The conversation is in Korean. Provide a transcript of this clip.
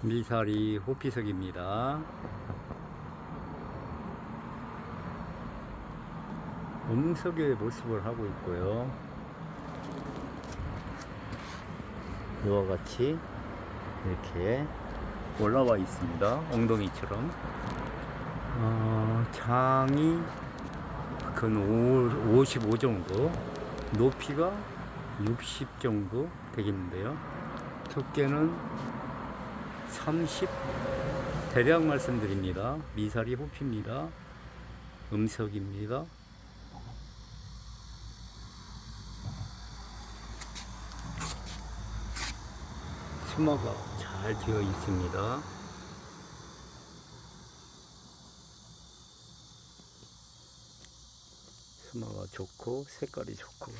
미사리 호피석입니다. 음석의 모습을 하고 있고요. 이와 같이 이렇게 올라와 있습니다. 엉덩이처럼. 어, 장이 근 55 정도, 높이가 60 정도 되겠는데요. 두께는 30 대략 말씀드립니다. 미사리 호피입니다. 음석입니다. 수마가 잘 되어 있습니다. 수마가 좋고 색깔이 좋고